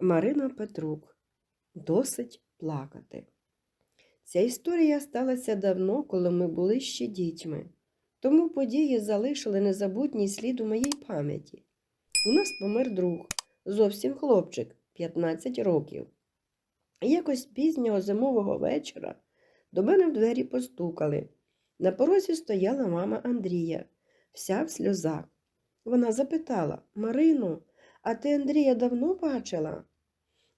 Марина Петрук. Досить плакати. Ця історія сталася давно, коли ми були ще дітьми. Тому події залишили незабутній слід у моїй пам'яті. У нас помер друг, зовсім хлопчик, 15 років. Якось пізнього зимового вечора до мене в двері постукали. На порозі стояла мама Андрія, вся в сльозах. Вона запитала Марину, а ти Андрія давно бачила?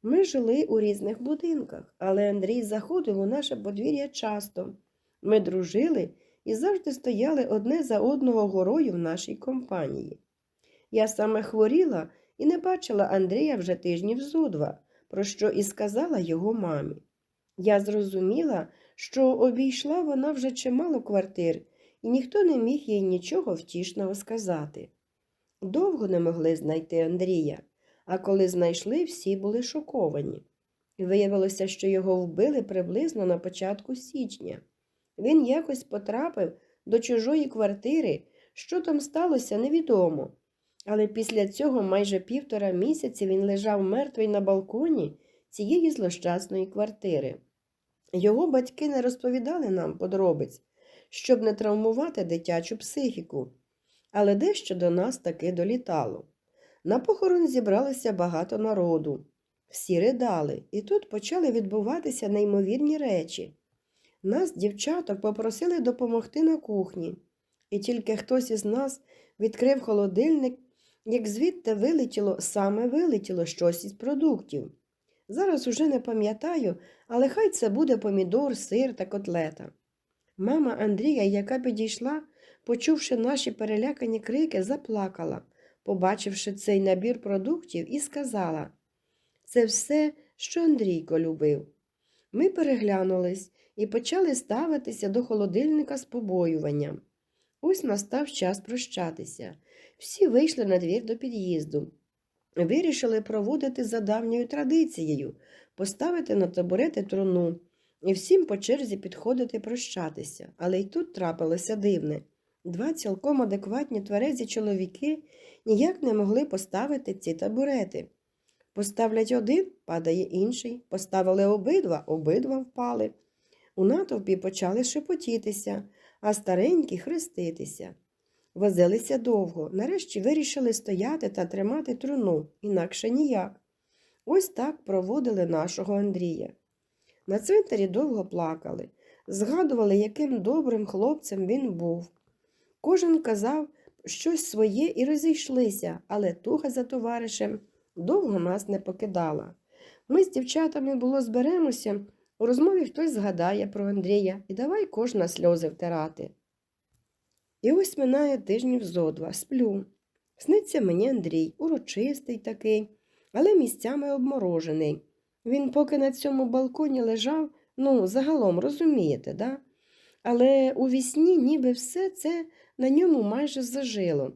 Ми жили у різних будинках, але Андрій заходив у наше подвір'я часто. Ми дружили і завжди стояли одне за одного горою в нашій компанії. Я саме хворіла і не бачила Андрія вже тижнів зо два, про що і сказала його мамі. Я зрозуміла, що обійшла вона вже чимало квартир, і ніхто не міг їй нічого втішного сказати. Довго не могли знайти Андрія, а коли знайшли, всі були шоковані. Виявилося, що його вбили приблизно на початку січня. Він якось потрапив до чужої квартири, що там сталося, невідомо. Але після цього майже півтора місяці він лежав мертвий на балконі цієї злощасної квартири. Його батьки не розповідали нам подробиць, щоб не травмувати дитячу психіку, але дещо до нас таки долітало. На похорон зібралося багато народу. Всі ридали, і тут почали відбуватися неймовірні речі. Нас, дівчаток, попросили допомогти на кухні, і тільки хтось із нас відкрив холодильник, як звідти вилетіло, саме вилетіло щось із продуктів. Зараз уже не пам'ятаю, але хай це буде помідор, сир та котлета. Мама Андрія, яка підійшла, почувши наші перелякані крики, заплакала, побачивши цей набір продуктів, і сказала це все, що Андрійко любив. Ми переглянулись і почали ставитися до холодильника з побоюванням. Ось настав час прощатися. Всі вийшли на двір до під'їзду. Вирішили проводити за давньою традицією, поставити на табурети труну і всім по черзі підходити прощатися. Але й тут трапилося дивне. Два цілком адекватні тверезі чоловіки ніяк не могли поставити ці табурети. Поставлять один, падає інший, поставили обидва, обидва впали. У натовпі почали шепотітися, а старенькі хреститися. Возилися довго, нарешті вирішили стояти та тримати труну, інакше ніяк. Ось так проводили нашого Андрія. На цвинтарі довго плакали, згадували, яким добрим хлопцем він був. Кожен казав щось своє і розійшлися, але туга за товаришем довго нас не покидала. Ми з дівчатами було зберемося, у розмові хтось згадає про Андрія і давай кожна сльози втирати. І ось минає тижнів зо два, сплю. Сниться мені Андрій, урочистий такий, але місцями обморожений. Він поки на цьому балконі лежав, ну, загалом розумієте, да? Але у вісні ніби все це на ньому майже зажило.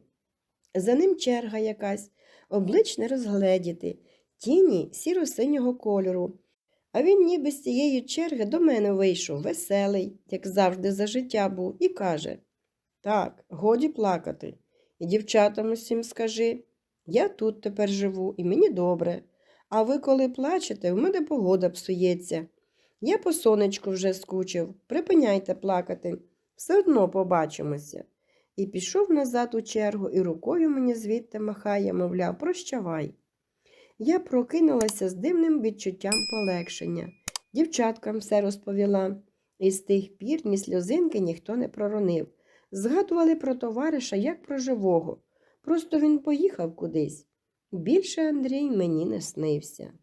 За ним черга якась, облич не розгледіти, тіні сіро-синього кольору. А він ніби з цієї черги до мене вийшов, веселий, як завжди за життя був, і каже Так, годі плакати. І дівчатам усім скажи я тут тепер живу, і мені добре. А ви, коли плачете, в мене погода псується. Я по сонечку вже скучив, припиняйте плакати, все одно побачимося. І пішов назад у чергу і рукою мені звідти махає, мовляв, прощавай. Я прокинулася з дивним відчуттям полегшення. Дівчаткам все розповіла, і з тих пір ні сльозинки ніхто не проронив. Згадували про товариша як про живого. Просто він поїхав кудись. Більше Андрій мені не снився.